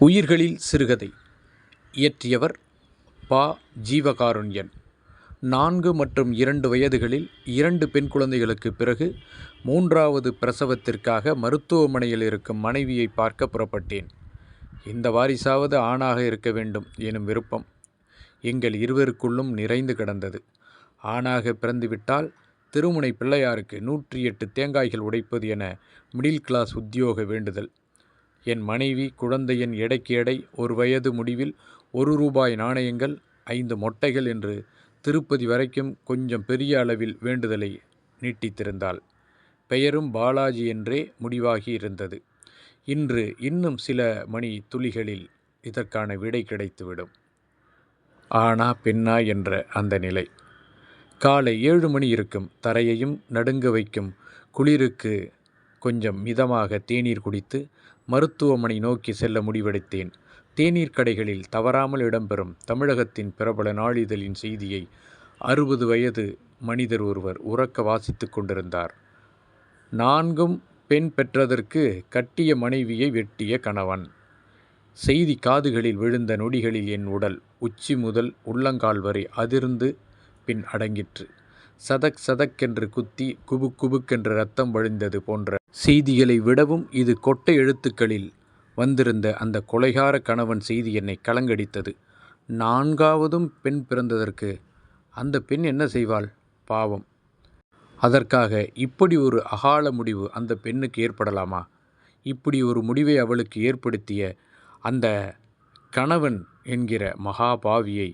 உயிர்களில் சிறுகதை. இயற்றியவர் பா. ஜீவகாருண்யன். நான்கு மற்றும் இரண்டு வயதுகளில் இரண்டு பெண் குழந்தைகளுக்குப் பிறகு மூன்றாவது பிரசவத்திற்காக மருத்துவமனையில் இருக்கும் மனைவியை பார்க்க புறப்பட்டேன். இந்த வாரிசாவது ஆணாக இருக்க வேண்டும் எனும் விருப்பம் எங்கள் இருவருக்குள்ளும் நிறைந்து கிடந்தது. ஆணாக பிறந்துவிட்டால் திருமுனை பிள்ளையாருக்கு நூற்றி எட்டு தேங்காய்கள் உடைப்பது என மிடில் கிளாஸ் உத்தியோக வேண்டுதல். என் மனைவி குழந்தையின் எடைக்கு எடை ஒரு வயது முடிவில் ஒரு ரூபாய் நாணயங்கள் ஐந்து மொட்டைகள் என்று திருப்பதி வரைக்கும் கொஞ்சம் பெரிய அளவில் வேண்டுதலை நீட்டித்திருந்தாள். பெயரும் பாலாஜி என்றே முடிவாகி இருந்தது. இன்று இன்னும் சில மணி துளிகளில் இதற்கான விடை கிடைத்துவிடும். ஆனா பெண்ணா என்ற அந்த நிலை. காலை ஏழு மணி இருக்கும் தரையையும் நடுங்க வைக்கும் குளிருக்கு கொஞ்சம் மிதமாக தேநீர் குடித்து மருத்துவமனை நோக்கி செல்ல முடிவெடுத்தேன். தேநீர் கடைகளில் தவறாமல் இடம்பெறும் தமிழகத்தின் பிரபல நாளிதழின் செய்தியை அறுபது வயது மனிதர் ஒருவர் உறக்க வாசித்துக் கொண்டிருந்தார். நான்கும் பெண் பெற்றதற்கு கட்டிய மனைவியை வெட்டிய கணவன். செய்தி காதுகளில் விழுந்த நொடிகளில் என் உடல் உச்சி முதல் உள்ளங்கால் வரை அதிர்ந்து பின் அடங்கிற்று. சதக் சதக்கென்று குத்தி குபுக் குபுக்கென்று ரத்தம் வழிந்தது போன்ற செய்திகளை விடவும் இது கொட்டை எழுத்துக்களில் வந்திருந்த அந்த கொலைகார கணவன் செய்தி என்னை கலங்கடித்தது. நான்காவதும் பெண் பிறந்ததற்கு அந்த பெண் என்ன செய்வாள்? பாவம். அதற்காக இப்படி ஒரு அகால முடிவு அந்த பெண்ணுக்கு ஏற்படலாமா? இப்படி ஒரு முடிவை அவளுக்கு ஏற்படுத்திய அந்த கணவன் என்கிற மகாபாவியை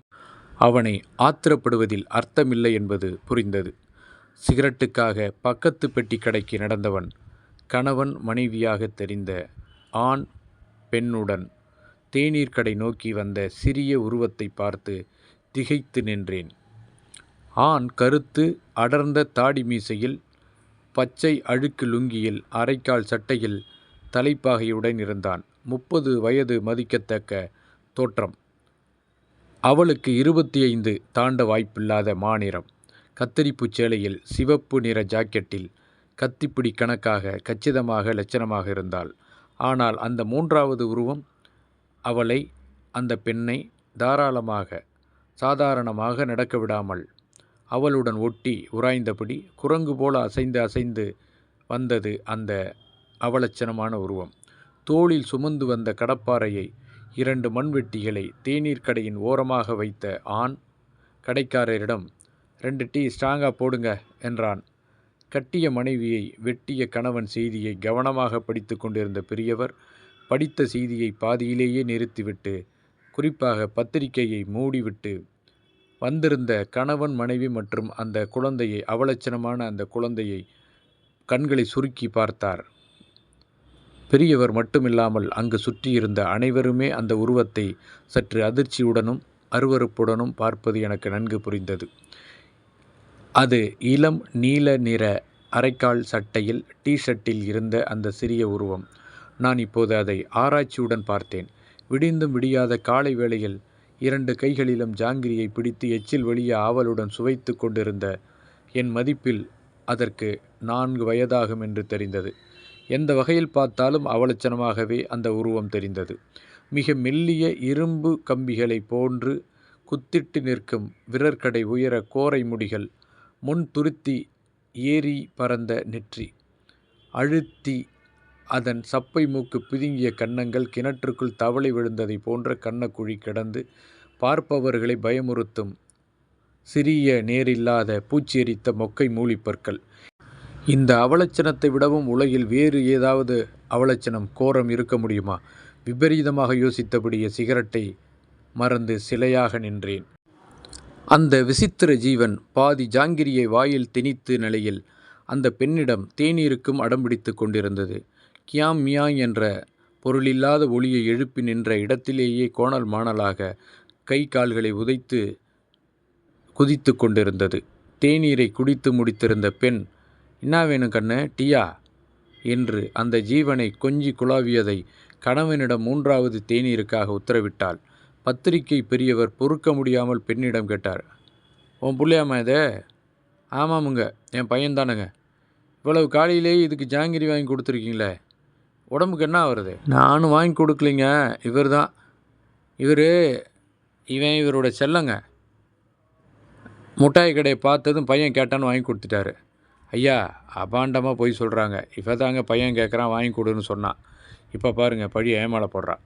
அவனை ஆத்திரப்படுவதில் அர்த்தமில்லை என்பது புரிந்தது. சிகரெட்டுக்காக பக்கத்து பெட்டி கடைக்கு நடந்தவன் கணவன் மனைவியாக தெரிந்த ஆண் பெண்ணுடன் தேநீர் கடை நோக்கி வந்த சிறிய உருவத்தை பார்த்து திகைத்து நின்றேன். ஆண் கருத்து அடர்ந்த தாடி மீசையில் பச்சை அழுக்கு லுங்கியில் அரைக்கால் சட்டையில் தலைப்பாகையுடன் இருந்தான். முப்பது வயது மதிக்கத்தக்க தோற்றம். அவளுக்கு இருபத்தி ஐந்து தாண்ட வாய்ப்பில்லாத மாநிறம். கத்தரிப்பு சேலையில் சிவப்பு நிற ஜாக்கெட்டில் கத்திப்பிடி கணக்காக கச்சிதமாக லட்சணமாக இருந்தாள். ஆனால் அந்த மூன்றாவது உருவம் அவளை அந்த பெண்ணை தாராளமாக சாதாரணமாக நடக்க விடாமல் அவளுடன் ஒட்டி உராய்ந்தபடி குரங்கு போல அசைந்து அசைந்து வந்தது அந்த அவலட்சணமான உருவம். தோளில் சுமந்து வந்த கடப்பாறையை இரண்டு மண்வெட்டிகளை தேநீர் கடையின் ஓரமாக வைத்த ஆண் கடைக்காரரிடம் ரெண்டு டீ ஸ்ட்ராங்காக போடுங்க என்றான். கட்டிய மனைவியை வெட்டிய கணவன் செய்தியை கவனமாக படித்து கொண்டிருந்த பெரியவர் படித்த செய்தியை பாதியிலேயே நிறுத்திவிட்டு குறிப்பாக பத்திரிகையை மூடிவிட்டு வந்திருந்த கணவன் மனைவி மற்றும் அந்த குழந்தையை அவலட்சணமான அந்த குழந்தையை கண்களை சுருக்கி பார்த்தார். பெரியவர் மட்டுமில்லாமல் அங்கு சுற்றியிருந்த அனைவருமே அந்த உருவத்தை சற்று அதிர்ச்சியுடனும் அருவறுப்புடனும் பார்ப்பது எனக்கு நன்கு புரிந்தது. அது இளம் நீல நிற அரைக்கால் சட்டையில் ஷர்ட்டில் இருந்த அந்த சிறிய உருவம். நான் இப்போது அதை ஆராய்ச்சியுடன் பார்த்தேன். விடிந்தும் விடியாத காலை வேளையில் இரண்டு கைகளிலும் ஜாங்கிரியை பிடித்து எச்சில் வழிய ஆவலுடன் சுவைத்து கொண்டிருந்த என் மதிப்பில் அதற்கு நான்கு வயதாகும் என்று தெரிந்தது. எந்த வகையில் பார்த்தாலும் அவலட்சணமாகவே அந்த உருவம் தெரிந்தது. மிக மெல்லிய இரும்பு கம்பிகளைப் போன்று குத்திட்டு நிற்கும் விரற்கடை உயர கோரை முடிகள் முன் துருத்தி ஏறி பறந்த நெற்றி. அழுத்தி அதன் சப்பை மூக்கு பிதுங்கிய கன்னங்கள் கிணற்றுக்குள் தவளை விழுந்ததை போன்ற கன்னக்குழி கிடந்து பார்ப்பவர்களை பயமுறுத்தும். சிறிய நேரில்லாத பூச்சியரித்த மொக்கை மூலிப்பற்கள். இந்த அவலட்சணத்தை விடவும் உலகில் வேறு ஏதாவது அவலட்சணம் கோரம் இருக்க முடியுமா? விபரீதமாக யோசித்தபடியே சிகரெட்டை மறந்து சிலையாக நின்றேன். அந்த விசித்திர ஜீவன் பாதி ஜாங்கிரியை வாயில் திணித்து நிலையில் அந்த பெண்ணிடம் தேநீருக்கும் அடம்பிடித்து கொண்டிருந்தது. கியாம் மியாங் என்ற பொருளில்லாத ஒளியை எழுப்பி நின்ற இடத்திலேயே கோணல் மாணலாக கை கால்களை உதைத்து குதித்து கொண்டிருந்தது. தேநீரை குடித்து முடித்திருந்த பெண் என்ன வேணும் கண்ணு டியா? என்று அந்த ஜீவனை கொஞ்சி குழாவியதை கணவனிடம் மூன்றாவது தேநீருக்காக உத்தரவிட்டாள். பத்திரிகை பெரியவர் பொறுக்க முடியாமல் பெண்ணிடம் கேட்டார். உன் பிள்ளையாம்மா இது? ஆமாமுங்க என் பையன்தானுங்க. இவ்வளவு காலையிலேயே இதுக்கு ஜாங்கிரி வாங்கி கொடுத்துருக்கீங்களே. உடம்புக்கு என்ன வருது நானும் வாங்கி கொடுக்கலிங்க இவர் தான் இவர் இவன் இவரோட செல்லங்க. முட்டாய் கடையை பார்த்ததும் பையன் கேட்டான்னு வாங்கி கொடுத்துட்டாரு. ஐயா அபாண்டமாக போய் சொல்கிறாங்க இப்போ தாங்க பையன் கேட்குறான் வாங்கி கொடுன்னு சொன்னான். இப்போ பாருங்கள் பழி ஏமாலை போடுறான்.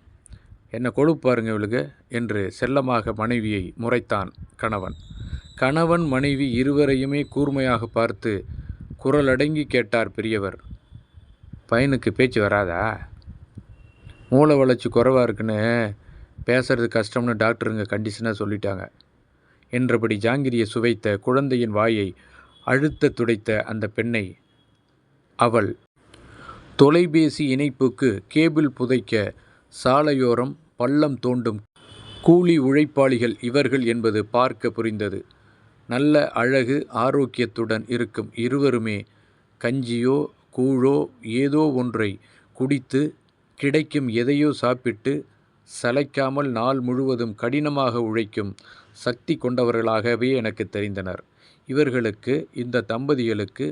என்ன கொழுப்பாருங்க இவளுக்கு என்று செல்லமாக மனைவியை முறைத்தான் கணவன். கணவன் மனைவி இருவரையுமே கூர்மையாக பார்த்து குரலடங்கி கேட்டார் பெரியவர் பையனுக்கு பேச்சு வராதா? மூளை வளர்ச்சி குறைவாக இருக்குன்னு பேசுறது கஷ்டம்னு டாக்டருங்க கண்டிஷனாக சொல்லிட்டாங்க என்றபடி ஜாங்கிரியை சுவைத்த குழந்தையின் வாயை அழுத்த துடைத்த அந்த பெண்ணை அவள் தொலைபேசி இணைப்புக்கு கேபிள் புதைக்க சாலையோரம் பள்ளம் தோண்டும் கூலி உழைப்பாளிகள் இவர்கள் என்பது பார்க்க புரிந்தது. நல்ல அழகு ஆரோக்கியத்துடன் இருக்கும் இருவருமே கஞ்சியோ கூழோ ஏதோ ஒன்றை குடித்து கிடைக்கும் எதையோ சாப்பிட்டு சளைக்காமல் நாள் முழுவதும் கடினமாக உழைக்கும் சக்தி கொண்டவர்களாகவே எனக்கு தெரிந்தனர். இவர்களுக்கு இந்த தம்பதிகளுக்கு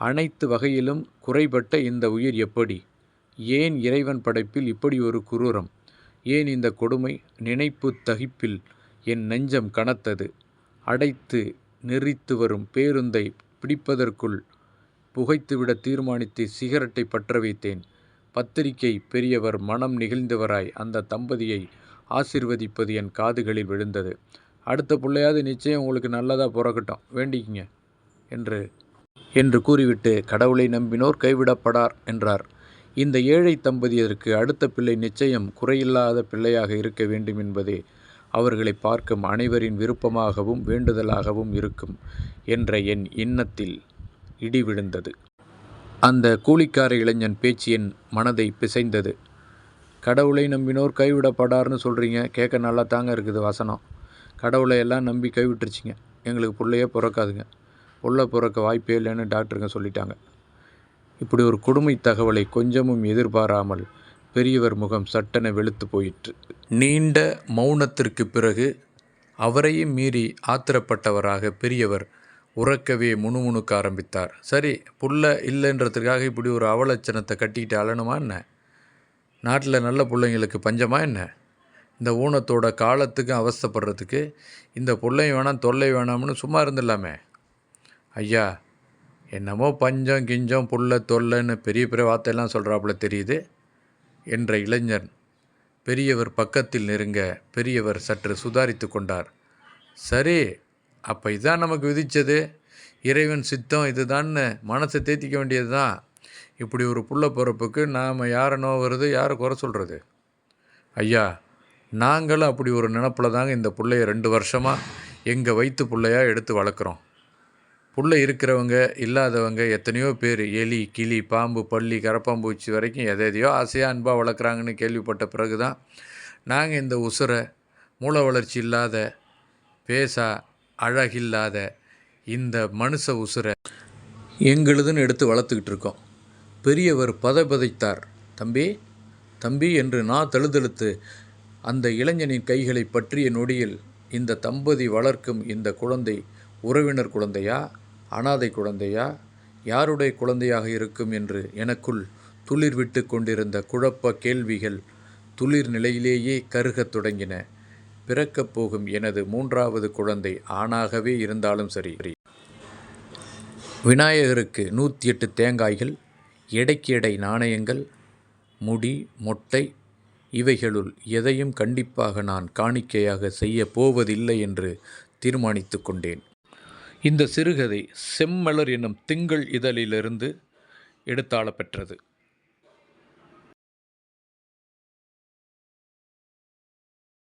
அனைத்து வகையிலும் குறைபட்ட இந்த உயிர் எப்படி? ஏன் இறைவன் படைப்பில் இப்படி ஒரு குரூரம்? ஏன் இந்த கொடுமை நினைப்பு தகிப்பில் என் நெஞ்சம் கனத்தது? அடைத்து நெறித்து வரும் பேருந்தை பிடிப்பதற்குள் புகைத்துவிட தீர்மானித்து சிகரெட்டை பற்ற வைத்தேன். பத்திரிகை பெரியவர் மனம் நெகிழ்ந்தவராய் அந்த தம்பதியை ஆசிர்வதிப்பது என் காதுகளில் விழுந்தது. அடுத்த பிள்ளையாவது நிச்சயம் உங்களுக்கு நல்லதாக பிறக்கட்டும். வேண்டிக்கிங்க. என்று என்று கூறிவிட்டு கடவுளை நம்பினோர் கைவிடப்படார் என்றார். இந்த ஏழை தம்பதியருக்கு அடுத்த பிள்ளை நிச்சயம் குறையில்லாத பிள்ளையாக இருக்க வேண்டும் என்பதே அவர்களை பார்க்கும் அனைவரின் விருப்பமாகவும் வேண்டுதலாகவும் இருக்கும் என்ற என் எண்ணத்தில் இடி விழுந்தது. அந்த கூலிக்கார இளைஞன் பேச்சு என் மனதை பிசைந்தது. கடவுளை நம்பினோர் கைவிடப்படார்னு சொல்கிறீங்க கேட்க நல்லா தாங்க இருக்குது வசனம். கடவுளை எல்லாம் நம்பி கைவிட்டுருச்சிங்க. எங்களுக்கு பிள்ளையே பிறக்காதுங்க. புள்ள பிறக்க வாய்ப்பே இல்லைன்னு டாக்டருங்க சொல்லிட்டாங்க. இப்படி ஒரு கொடுமை தகவலை கொஞ்சமும் எதிர்பாராமல் பெரியவர் முகம் சட்டென வெளுத்து போயிற்று. நீண்ட மௌனத்திற்கு பிறகு அவரையும் மீறி ஆத்திரப்பட்டவராக பெரியவர் உறக்கவே முணுமுணுக்க ஆரம்பித்தார். சரி புள்ள இல்லைன்றதுக்காக இப்படி ஒரு அவலட்சணத்தை கட்டிக்கிட்டு அழணுமா என்ன? நாட்டில் நல்ல பிள்ளைங்களுக்கு பஞ்சமா என்ன? இந்த ஊனத்தோட காலத்துக்கு அவஸ்தைப்படுறதுக்கு இந்த பிள்ளையும் வேணாம் தொல்லை வேணாம்னு சும்மா இருந்துடலாமே? ஐயா என்னமோ பஞ்சம் கிஞ்சம் புல்ல தொல்லைன்னு பெரிய பெரிய வார்த்தையெல்லாம் சொல்கிறாப்புல தெரியுது. என்ற இளைஞர் பெரியவர் பக்கத்தில் நெருங்க பெரியவர் சற்று சுதாரித்து கொண்டார். சரி அப்போ இதான் நமக்கு விதித்தது இறைவன் சித்தம் இதுதான்னு மனசை தேத்திக்க வேண்டியது தான் இப்படி ஒரு புள்ள பிறப்புக்கு நாம் யாரை நோவுறது யாரை குறை சொல்கிறது ஐயா நாங்களும் அப்படி ஒரு நினப்பில் தாங்க இந்த பிள்ளைய ரெண்டு வருஷமாக எங்கள் வயிற்று பிள்ளையாக எடுத்து வளர்க்குறோம். உள்ளே இருக்கிறவங்க இல்லாதவங்க எத்தனையோ பேர் எலி கிளி பாம்பு பள்ளி கரப்பாம்பூச்சி வரைக்கும் எதை எதையோ ஆசையாக அன்பாக வளர்க்குறாங்கன்னு கேள்விப்பட்ட பிறகு தான் நாங்கள் இந்த உசுரை மூளை வளர்ச்சி இல்லாத பேசா அழகில்லாத இந்த மனுஷ உசுரை எங்களுதுன்னு எடுத்து வளர்த்துக்கிட்டு இருக்கோம். பெரியவர் பதைபதைத்தார் தம்பி தம்பி என்று நான் தழுதழுத்து அந்த இளைஞனின் கைகளை பற்றிய நொடியில் இந்த தம்பதி வளர்க்கும் இந்த குழந்தை உறவினர் குழந்தையா? அனாதை குழந்தையா? யாருடைய குழந்தையாக இருக்கும் என்று எனக்குள் துளிர் விட்டு கொண்டிருந்த குழப்ப கேள்விகள் துளிர் நிலையிலேயே கருகத் தொடங்கின. பிறக்கப் போகும் எனது மூன்றாவது குழந்தை ஆணாகவே இருந்தாலும் சரி. விநாயகருக்கு நூற்றி எட்டு தேங்காய்கள் எடைக்கு எடை நாணயங்கள் முடி மொட்டை இவைகளுள் எதையும் கண்டிப்பாக நான் காணிக்கையாக செய்ய போவதில்லை என்று தீர்மானித்து கொண்டேன். இந்த சிறுகதை செம்மலர் என்னும் திங்கள் இதழிலிருந்து எடுத்தாள பெற்றது